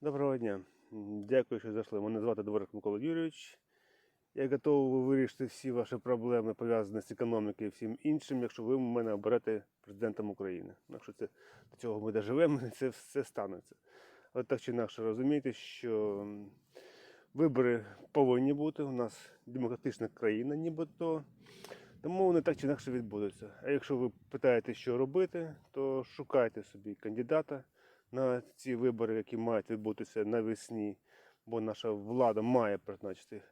Доброго дня. Дякую, що зайшли. Мене звати Дворик Микола Юрійович. Я готовий вирішити всі ваші проблеми, пов'язані з економікою і всім іншим, якщо ви мене оберете президентом України. Ну, Якщо це до цього ми доживемо, це все станеться. Але так чи інакше розумієте, що вибори повинні бути. У нас демократична країна, нібито. Тому вони так чи інакше відбудуться. А якщо ви питаєте, що робити, то шукайте собі кандидата на ці вибори, які мають відбутися навесні, бо наша влада має призначити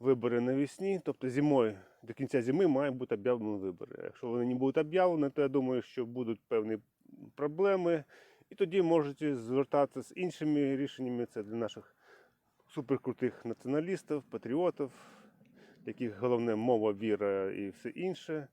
вибори навесні, тобто зимою, до кінця зими має бути об'явлені вибори. Якщо вони не будуть об'явлені, то я думаю, що будуть певні проблеми, і тоді можете звертатися з іншими рішеннями. Це для наших суперкрутих націоналістів, патріотів, яких головне мова, віра і все інше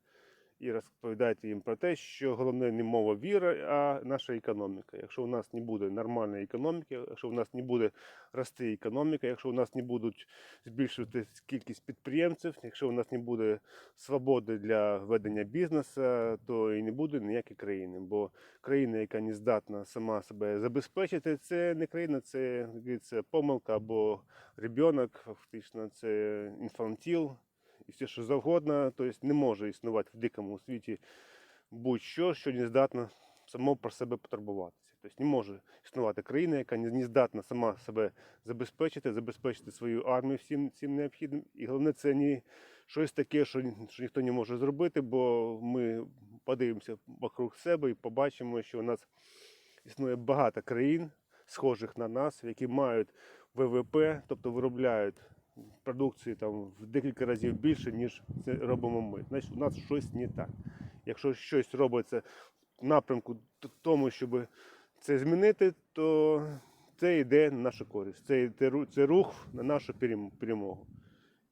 і розповідайте їм про те, що головне не мова віра, а наша економіка. Якщо у нас не буде нормальної економіки, якщо у нас не буде рости економіка, якщо у нас не будуть збільшуватися кількість підприємців, якщо у нас не буде свободи для ведення бізнесу, то і не буде ніякої країни. Бо країна, яка не здатна сама себе забезпечити, це не країна, це говориться, помилка або ребенок, фактично, це інфантіл і все, що завгодно, тобто не може існувати в дикому світі будь-що, що не здатна само про себе потурбуватися. Тобто не може існувати країна, яка не здатна сама себе забезпечити, забезпечити свою армію всім, всім необхідним. І головне, це не щось таке, що, що ніхто не може зробити, бо ми подивимося вокруг себе і побачимо, що у нас існує багато країн, схожих на нас, які мають ВВП, тобто виробляють продукції там в декілька разів більше, ніж це робимо ми. Значить, у нас щось не так. Якщо щось робиться в напрямку тому, щоб це змінити, то це йде на нашу користь. Це, це рух на нашу перемогу.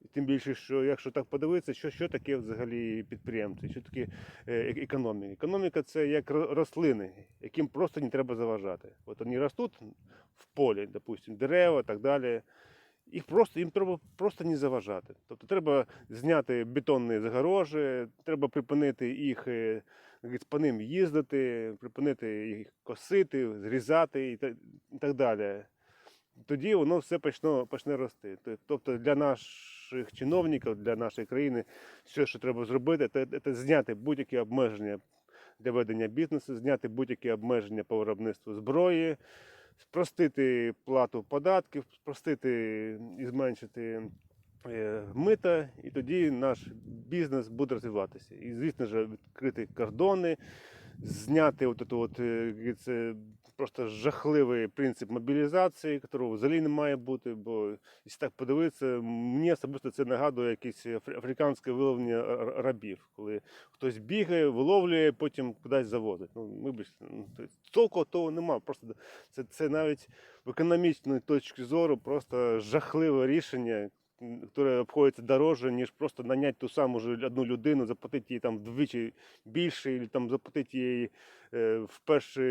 І Тим більше, що якщо так подивитися, що, що таке взагалі підприємці, що таке е, е- економіка. Економіка це як рослини, яким просто не треба заважати. От вони ростуть в полі, допустимо, дерева і так далі. Їх просто їм треба просто не заважати. Тобто треба зняти бетонні загорожі, треба припинити їх е, по ним їздити, припинити їх косити, зрізати і так далі. Тоді воно все почне, почне рости. Тобто для наших чиновників, для нашої країни, все, що треба зробити, це, це зняти будь-які обмеження для ведення бізнесу, зняти будь-які обмеження по виробництву зброї, спростити плату податків, спростити і зменшити е, мита, і тоді наш бізнес буде розвиватися. І, звісно ж, відкрити кордони, зняти от от, от, е, говориться, просто жахливий принцип мобілізації, якого взагалі не має бути, бо якщо так подивитися, мені особисто це нагадує якесь афри- африканське виловлення рабів, коли хтось бігає, виловлює, потім кудись завозить. Ну, ну, тобто толку того немає. Просто це, це навіть в економічної точки зору просто жахливе рішення, яке обходиться дорожче, ніж просто наняти ту саму ж одну людину, заплатити їй там вдвічі більше, і там заплатити їй е, в першу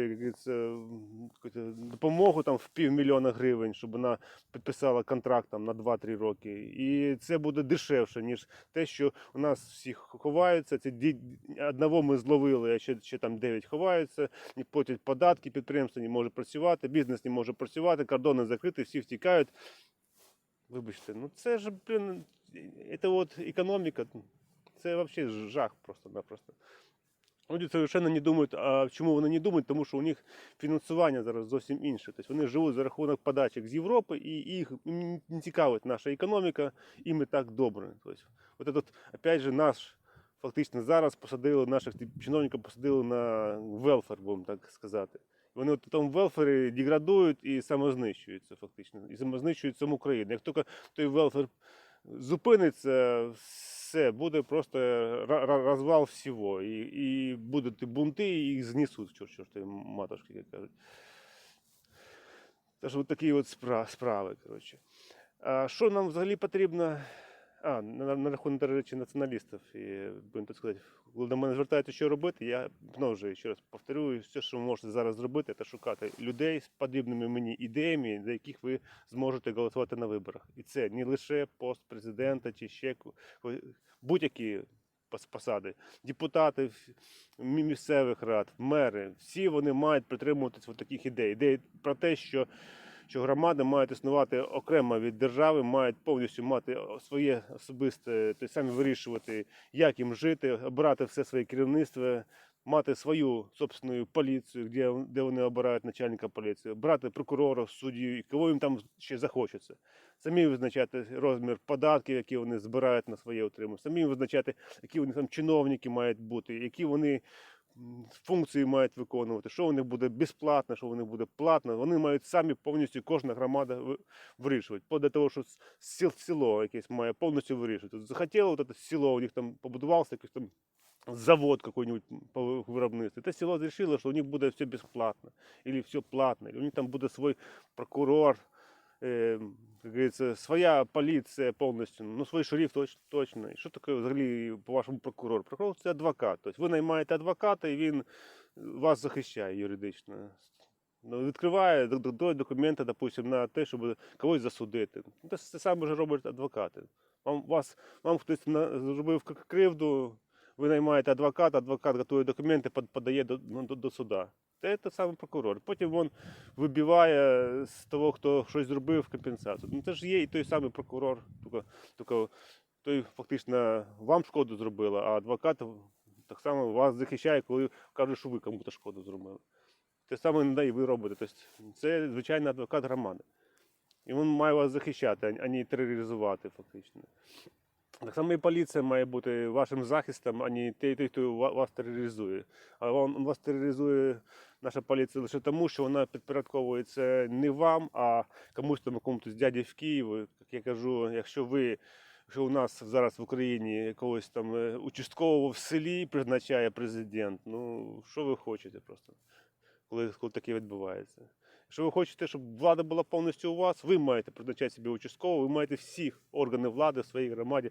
допомогу там в півмільйона гривень, щоб вона підписала контракт там на 2-3 роки. І це буде дешевше, ніж те, що у нас всі ховаються. Це ді- одного ми зловили, а ще, ще там 9 ховаються, не платять податки, підприємство не може працювати, бізнес не може працювати, кордони закриті, всі втікають. Вибачте, ну це ж, блін, це от економіка, це взагалі жах просто-напросто. Люди совершенно не думають, а чому вони не думають? Тому що у них фінансування зараз зовсім інше. Тобто вони живуть за рахунок подачок з Європи, і їх не цікавить наша економіка, їм і так добре. Тобто, от этот, опять же, наш фактично зараз посадили наших чиновників посадили на велфер, будемо так сказати. Вони от в тому велфері деградують і самознищуються фактично. І самознищують саму країну. Як тільки той велфер зупиниться, все, буде просто розвал всього. І, і будуть бунти, і їх знесуть, чорт, чорт, матушки, як кажуть. Тож от такі от справи. Коротше. А що нам взагалі потрібно? А, на, на рахунок речі, націоналістів, і, будемо так сказати, коли до мене звертаються, що робити, я знову ж ще раз повторюю, все, що ви можете зараз зробити, це шукати людей з подібними мені ідеями, за яких ви зможете голосувати на виборах. І це не лише пост президента чи ще будь-які пос- посади, депутати мі- місцевих рад, мери, всі вони мають притримуватись таких ідей. Ідей про те, що що громади мають існувати окремо від держави, мають повністю мати своє особисте, тобто самі вирішувати, як їм жити, обирати все своє керівництво, мати свою собственну поліцію, де, де вони обирають начальника поліції, брати прокурора, і кого їм там ще захочеться. Самі визначати розмір податків, які вони збирають на своє утримання, самі визначати, які вони там чиновники мають бути, які вони функції мають виконувати, що у них буде безплатно, що у них буде платно. Вони мають самі повністю кожна громада вирішувати. Для того, що село якесь має повністю вирішувати. Захотіло от це село, у них там побудувався якийсь там завод какой-нибудь по село решило, что у них будет все бесплатно, или все платно, или у них там будет свой прокурор, э, как говорится, своя полиция полностью, ну, свой шериф точ, точно. І що таке взагалі, по-вашому, прокурор? Прокурор це адвокат. Тобто ви наймаєте адвоката, і він вас захищає юридично. Ну, відкриває документи, допустим, на те, щоб когось засудити. Це саме вже роблять адвокати. Вам, вас, вам хтось зробив кривду, ви наймаєте адвоката, адвокат готує документи, подає до, ну, до, до суда. Це той самий прокурор. Потім він вибиває з того, хто щось зробив компенсацію. Ну це ж є і той самий прокурор, тільки, тільки той фактично вам шкоду зробила, а адвокат так само вас захищає, коли каже, що ви комусь шкоду зробили. Те саме не і ви робите. Тобто це звичайний адвокат громади. І він має вас захищати, а не тероризувати фактично. Так само і поліція має бути вашим захистом, а не той, той, хто вас тероризує. А вам, вас тероризує наша поліція лише тому, що вона підпорядковується не вам, а комусь там якомусь дяді в Києві. Як я кажу, якщо ви. Якщо у нас зараз в Україні якогось там е, участкового в селі призначає президент, ну що ви хочете просто, коли, коли таке відбувається? Якщо ви хочете, щоб влада була повністю у вас, ви маєте призначати собі участкового, ви маєте всіх органів влади в своїй громаді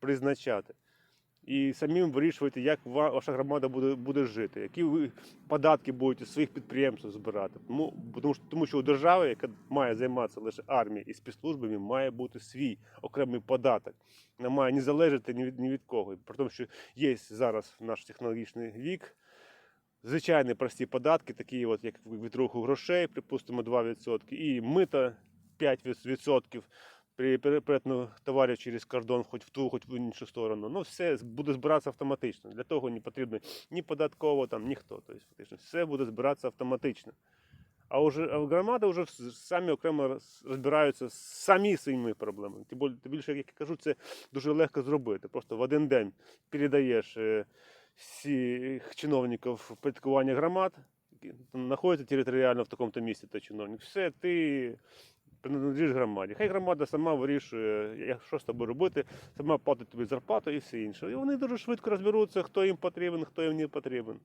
призначати. І самим вирішувати, як ваша громада буде, буде жити, які ви податки будете своїх підприємств збирати. Тому, тому, що, тому що у держави, яка має займатися лише армією і спецслужбами, має бути свій окремий податок. Не має не залежати ні від, ні від кого. При тому, що є зараз наш технологічний вік, звичайні прості податки, такі от, як від руху грошей, припустимо, 2%, і мита 5% при перетину товарів через кордон, хоч в ту, хоч в іншу сторону. Ну, все буде збиратися автоматично. Для того не потрібно ні податково, там, ніхто. Тобто, фактично, все буде збиратися автоматично. А вже а громади вже самі окремо розбираються самі своїми проблемами. Тим більше, як я кажу, це дуже легко зробити. Просто в один день передаєш е, всіх чиновників в громад, знаходяться територіально в такому місці, той чиновник. Все, ти принадлежиш громаді. Хай громада сама вирішує, що з тобою робити, сама платить тобі зарплату і все інше. І вони дуже швидко розберуться, хто їм потрібен, хто їм не потрібен.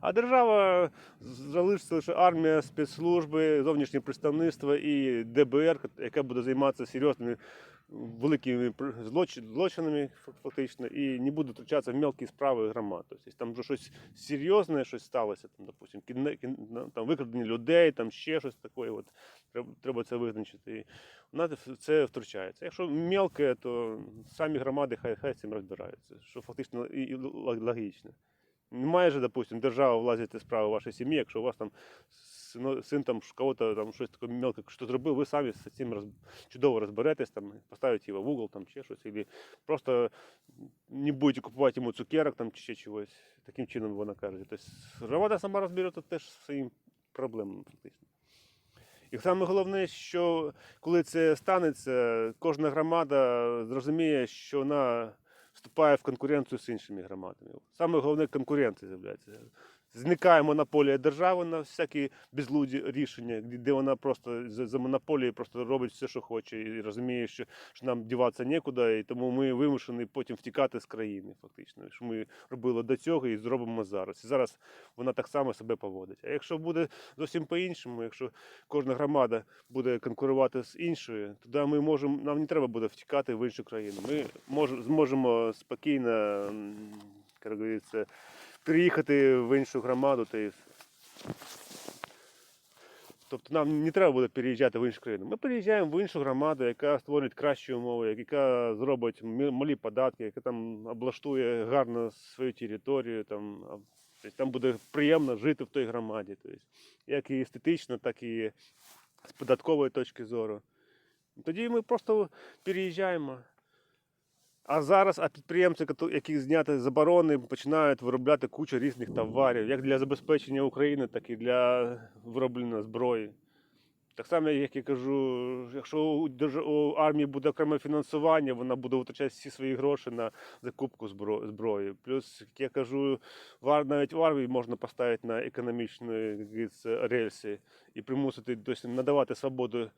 А держава залишиться лише армія, спецслужби, зовнішнє представництво і ДБР, яке буде займатися серйозними великими злочинами фактично, і не буде втручатися в мелкі справи громад. Тобто там вже щось серйозне, щось сталося, там, допустим, там, викрадення людей, там ще щось таке. От, треба, це визначити. І в це втручається. Якщо мелке, то самі громади хай, хай з цим розбираються, що фактично і, логічно. Немає же, допустим, держава влазить в справи вашої сім'ї, якщо у вас там син, син там кого-то там щось таке мелке, що зробив, ви самі з цим роз, чудово розберетесь, там, поставите його в угол, там, ще щось, або просто не будете купувати йому цукерок там, чи ще чогось. Таким чином вона каже. Тобто громада сама розбереться теж своїм проблемами фактично. І саме головне, що коли це станеться, кожна громада зрозуміє, що вона вступає в конкуренцію з іншими громадами. Саме головне конкуренція з'являється. Зникає монополія держави на всякі безлуді рішення, де вона просто за, монополією просто робить все, що хоче, і розуміє, що, що нам діватися нікуди, і тому ми вимушені потім втікати з країни, фактично. Що ми робили до цього і зробимо зараз. І зараз вона так само себе поводить. А якщо буде зовсім по-іншому, якщо кожна громада буде конкурувати з іншою, тоді ми можемо, нам не треба буде втікати в іншу країну. Ми мож, зможемо спокійно, як говориться, переїхати в іншу громаду. Та все. Тобто нам не треба буде переїжджати в іншу країну. Ми переїжджаємо в іншу громаду, яка створить кращі умови, яка зробить малі податки, яка там облаштує гарно свою територію. Там, там буде приємно жити в той громаді. Тобто, як і естетично, так і з податкової точки зору. Тоді ми просто переїжджаємо. А зараз а підприємці, які зняті заборони, починають виробляти кучу різних товарів, як для забезпечення України, так і для вироблення зброї. Так само, як я кажу, якщо у, армії буде окреме фінансування, вона буде витрачати всі свої гроші на закупку зброї. Плюс, як я кажу, навіть в армії можна поставити на економічні рельси і примусити тобто, надавати свободу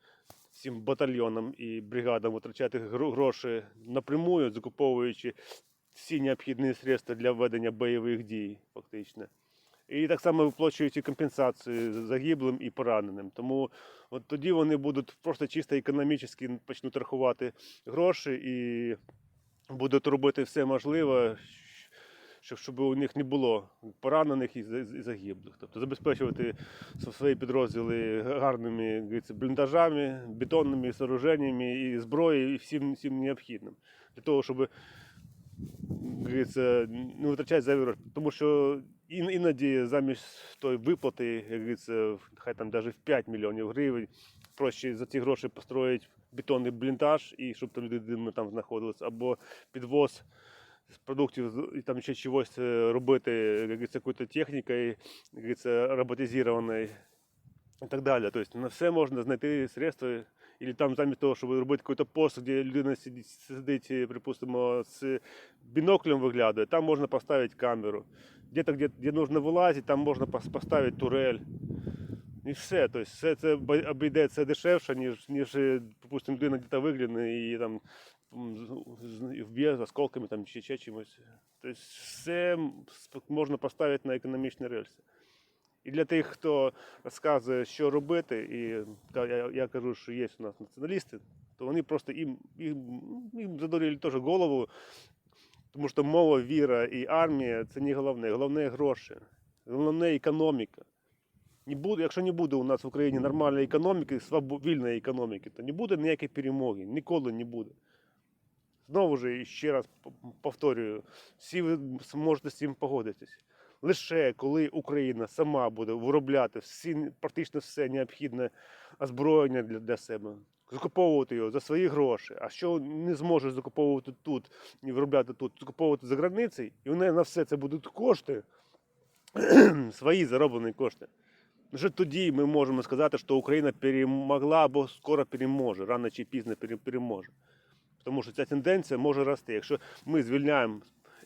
цим батальйонам і бригадам витрачати гроші напрямую, закуповуючи всі необхідні средства для ведення бойових дій, фактично. І так само виплачуючи компенсації загиблим і пораненим. Тому от тоді вони будуть просто чисто економічно почнуть рахувати гроші і будуть робити все можливе, щоб, у них не було поранених і загиблих. Тобто забезпечувати свої підрозділи гарними бліндажами, бетонними сооруженнями і зброєю, і всім, всім необхідним. Для того, щоб не витрачати зайві. Тому що іноді замість тої виплати, як говориться, хай там навіть в 5 мільйонів гривень, проще за ці гроші построїть бетонний бліндаж, і щоб там людина там знаходилась, або підвоз з продуктів з- і там ще чогось е, робити, як говориться, якоюсь технікою, як говориться, роботизованою і так далі. Тобто на все можна знайти средства, і там замість того, щоб робити якийсь пост, де людина сидить, сидить, е, припустимо, з біноклем виглядає, там можна поставити камеру. Где-то, где, где нужно вилазити, там можна пос- поставити турель. І все. Тобто все це бо- обійдеться дешевше, ніж, ніж е, припустимо, людина десь вигляне і там м, з- з- вб'є осколками там, чи ще чимось. Тобто все можна поставити на економічні рельси. І для тих, хто розказує, що робити, і я, я кажу, що є у нас націоналісти, то вони просто їм, їм, їм задурили теж голову, тому що мова, віра і армія це не головне. Головне гроші, головне економіка. Не буде, якщо не буде у нас в Україні нормальної економіки, вільної економіки, то не буде ніякої перемоги, ніколи не буде. Знову ж ще раз повторюю, всі ви зможете з цим погодитись. Лише коли Україна сама буде виробляти всі, практично все необхідне озброєння для, для себе, закуповувати його за свої гроші, а що не зможе закуповувати тут і виробляти тут, закуповувати за границею, і у неї на все це будуть кошти, свої зароблені кошти. Вже тоді ми можемо сказати, що Україна перемогла або скоро переможе, рано чи пізно переможе. Тому що ця тенденція може рости. Якщо ми звільняємо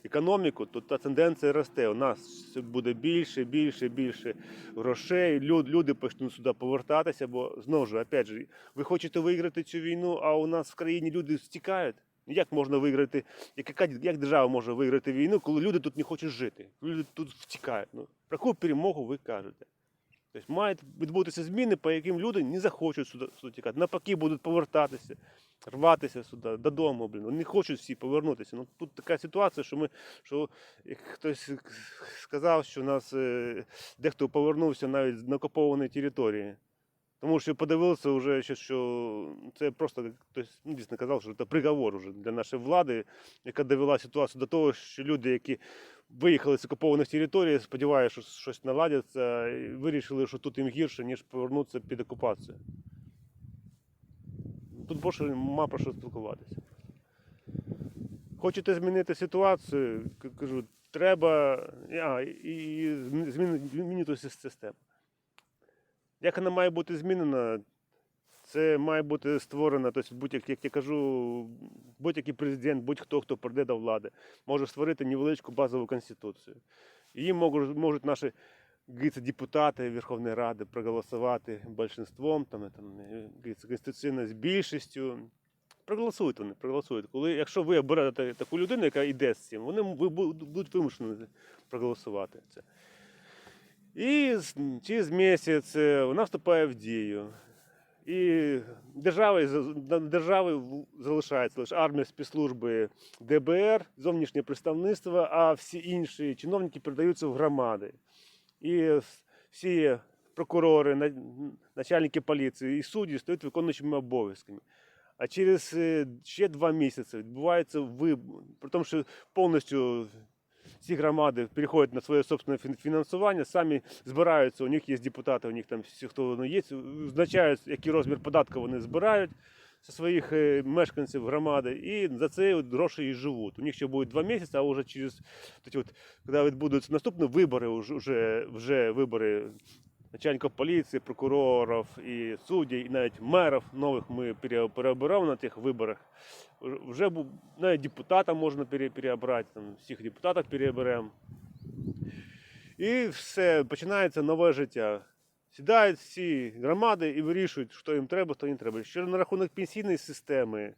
економіку, то та тенденція росте. У нас буде більше, більше, більше грошей. Люди почнуть сюди повертатися, бо знову ж, опять же, ви хочете виграти цю війну, а у нас в країні люди стікають. Як можна виграти, як, яка, як держава може виграти війну, коли люди тут не хочуть жити, люди тут втікають? Ну, про яку перемогу ви кажете? Тобто мають відбутися зміни, по яким люди не захочуть сюди, сюди тікати. Навпаки, будуть повертатися, рватися сюди, додому. Блін. Вони не хочуть всі повернутися. Ну, тут така ситуація, що ми, що хтось сказав, що нас е, дехто повернувся навіть з накопованої території. Тому що подивилися вже, що це просто хтось ну, дійсно казав, що це приговор вже для нашої влади, яка довела ситуацію до того, що люди, які виїхали з окупованих територій, сподіваюся, що щось наладяться, і вирішили, що тут їм гірше, ніж повернутися під окупацію. Тут більше нема про що спілкуватися. Хочете змінити ситуацію, кажу, треба а, і змі- змінити сис- систему. Як вона має бути змінена, це має бути створено, тобто, будь-як, як я кажу, будь-який президент, будь-хто, хто прийде до влади, може створити невеличку базову конституцію. Її можуть, можуть наші депутати Верховної Ради проголосувати більшинством, там, там, говориться, конституційно з більшістю. Проголосують вони, проголосують. Коли, якщо ви оберете таку людину, яка йде з цим, вони будуть вимушені проголосувати це. І через місяць е, вона вступає в дію. І державою, за- на залишається лише армія спецслужби ДБР, зовнішнє представництво, а всі інші чиновники передаються в громади. І всі прокурори, начальники поліції і судді стають виконуючими обов'язками. А через е, ще два місяці відбувається вибор, при тому, що повністю ці громади переходять на своє собственне фінансування, самі збираються, у них є депутати, у них там всі, хто воно є, визначають, який розмір податку вони збирають зі своїх е, мешканців громади, і за це гроші і живуть. У них ще буде два місяці, а вже через от, от, коли відбудуться наступні вибори, вже, вже вибори начальників поліції, прокурорів і суддів, і навіть мерів нових ми пере- переобираємо на тих виборах. Вже- навіть депутата можна пере- переобрати, там, всіх депутатів переоберемо. І все, починається нове життя. Сідають всі громади і вирішують, що їм треба, що їм треба. Що на рахунок пенсійної системи,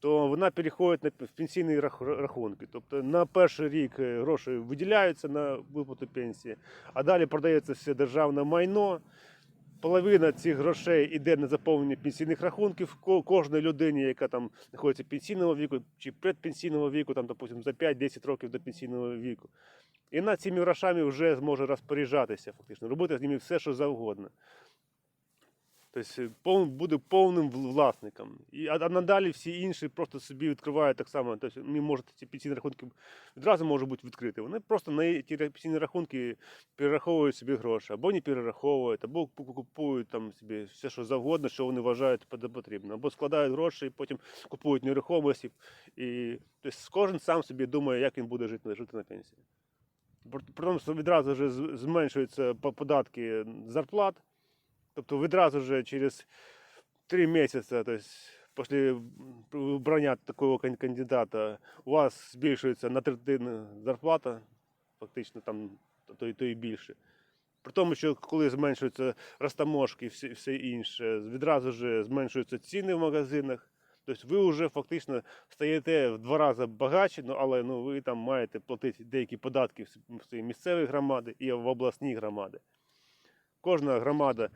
то вона переходить на пенсійні рахунки. Тобто на перший рік е, гроші виділяються на виплату пенсії, а далі продається все державне майно. Половина цих грошей йде на заповнення пенсійних рахунків ко- кожної людині, яка там знаходиться пенсійного віку чи предпенсійного віку, там, допустимо, за 5-10 років до пенсійного віку. І над цими грошами вже зможе розпоряджатися, фактично, робити з ними все, що завгодно. Тобто е, буде повним вл- власником. І, а, надалі всі інші просто собі відкривають так само. Тобто, вони можуть ці пенсійні рахунки відразу можуть бути відкриті. Вони просто на ті пенсійні рахунки перераховують собі гроші, або не перераховують, або купують там собі все, що завгодно, що вони вважають потрібно, або складають гроші, і потім купують нерухомості. І тобто, кожен сам собі думає, як він буде жити, жити на пенсії. При тому, що відразу вже зменшуються податки зарплат. Тобто відразу вже через три місяці, тобто після вибрання такого кандидата, у вас збільшується на третину зарплата, фактично там то, то і більше. При тому, що коли зменшуються розтаможки і все, все інше, відразу ж зменшуються ціни в магазинах. Тобто ви вже фактично стаєте в два рази багатші, ну, але ну, ви там маєте платити деякі податки в свої місцеві громади і в обласні громади. Кожна громада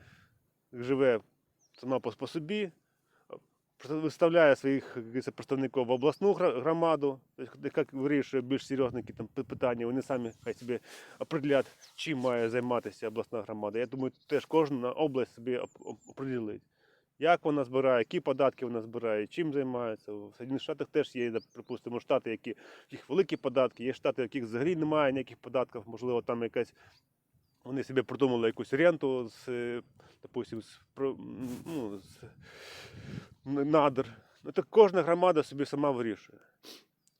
живе сама по, собі, виставляє своїх представників в обласну громаду, тобто, яка вирішує більш серйозні там питання, вони самі хай собі определять, чим має займатися обласна громада. Я думаю, теж кожна область собі оп- оп- определить. Як вона збирає, які податки вона збирає, чим займається. В Сполучених Штатах теж є, припустимо, штати, які, яких великі податки, є штати, в яких взагалі немає ніяких податків, можливо, там якась вони собі придумали якусь ренту з, е, допустим, з, ну, з надр. Ну, так кожна громада собі сама вирішує.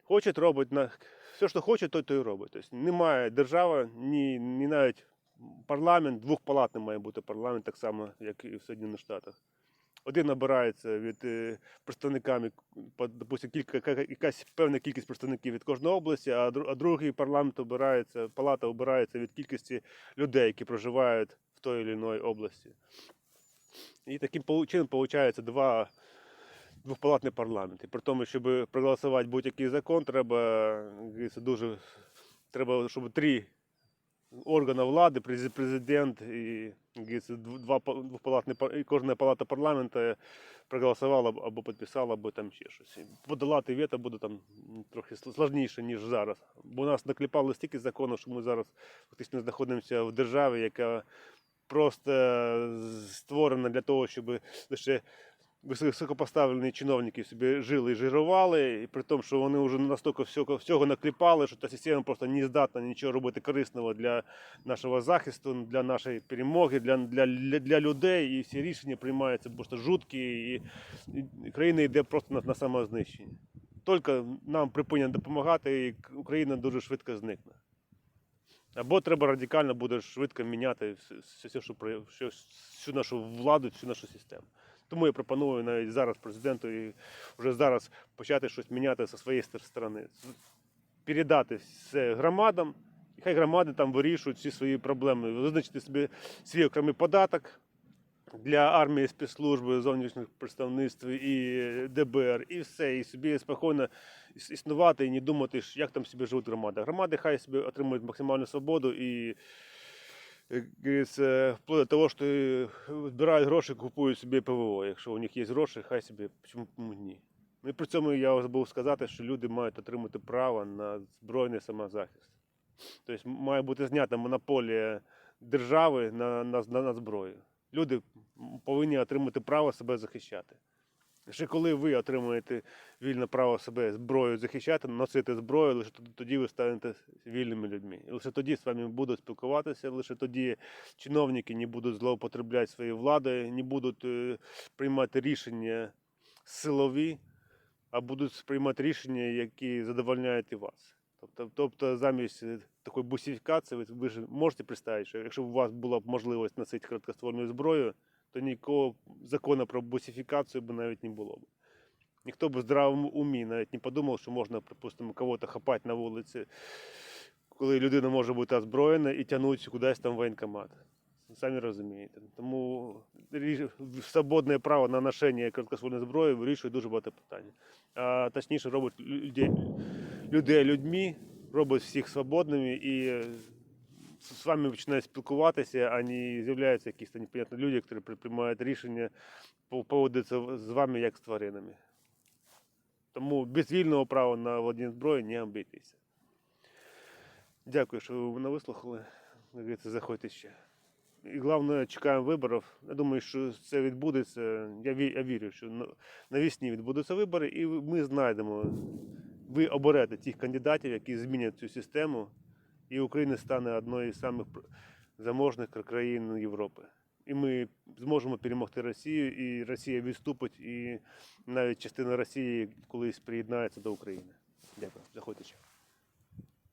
Хоче робить на все, що хоче, то, то і робить. Тобто немає держава, ні, ні навіть парламент, двохпалатний має бути парламент, так само, як і в Сполучених Штатах. Один набирається від е, представниками, допустим, кілька, якась певна кількість представників від кожної області, а, дру- а другий парламент обирається, палата обирається від кількості людей, які проживають в той чи іншій області. І таким чином виходить два двохпалатний парламент. І при тому, щоб проголосувати будь-який закон, треба, дуже треба, щоб три органи влади, президент і два па- і кожна палата парламенту проголосувала або підписала, або там ще щось. Подолати вето буде там трохи складніше, ніж зараз. Бо нас накліпали стільки законів, що ми зараз фактично знаходимося в державі, яка просто створена для того, щоб лише високопоставлені чиновники собі жили і жирували, і при тому, що вони вже настільки всього, всього накліпали, що та система просто не здатна нічого робити корисного для нашого захисту, для нашої перемоги, для, для, для, людей. І всі рішення приймаються просто жуткі, і, і країна йде просто на, на самознищення. Тільки нам припинять допомагати, і Україна дуже швидко зникне. Або треба радикально буде швидко міняти все, все, що, всю нашу владу, всю нашу систему. Тому я пропоную навіть зараз президенту і вже зараз почати щось міняти зі своєї сторони. Передати все громадам, і хай громади там вирішують всі свої проблеми, визначити собі свій окремий податок для армії, спецслужби, зовнішніх представництв і ДБР, і все, і собі спокійно існувати і не думати, як там собі живуть громади. Громади хай собі отримують максимальну свободу і вплоть до того, що е, збирають гроші, купують собі ПВО. Якщо у них є гроші, хай собі чому ні. Ну і при цьому я забув сказати, що люди мають отримати право на збройний самозахист. Тобто має бути знята монополія держави на, на, на, на зброю. Люди повинні отримати право себе захищати. Ще коли ви отримаєте вільне право себе зброєю захищати, носити зброю, лише тоді- ви станете вільними людьми. І лише тоді з вами будуть спілкуватися, лише тоді чиновники не будуть злоупотребляти своєю владою, не будуть е, приймати рішення силові, а будуть приймати рішення, які задовольняють і вас. Тобто, тобто замість е, такої бусифікації, ви, ви ж можете представити, що якщо б у вас була б можливість носити короткоствольну зброю, то ніякого закону про бусифікацію б навіть не було б. Ніхто б здравому умі навіть не подумав, що можна, припустимо, кого-то хапати на вулиці, коли людина може бути озброєна і тягнути кудись там в воєнкомат. Самі розумієте. Тому свободне право на ношення короткоствольної зброї вирішує дуже багато питань. А точніше робить людей людьми, робить всіх свободними і з вами починають спілкуватися, а не з'являються якісь там непонятні люди, які приймають рішення поводитися з вами як з тваринами. Тому без вільного права на володіння зброєю не обійтися. Дякую, що ви мене вислухали. Заходьте ще. І головне, чекаємо виборів. Я думаю, що це відбудеться. Я, ві- я вірю, що на- навесні відбудуться вибори, і ми знайдемо. Ви оберете тих кандидатів, які змінять цю систему, і Україна стане одною з самих заможних країн Європи. І ми зможемо перемогти Росію, і Росія відступить, і навіть частина Росії колись приєднається до України. Дякую. Заходьте.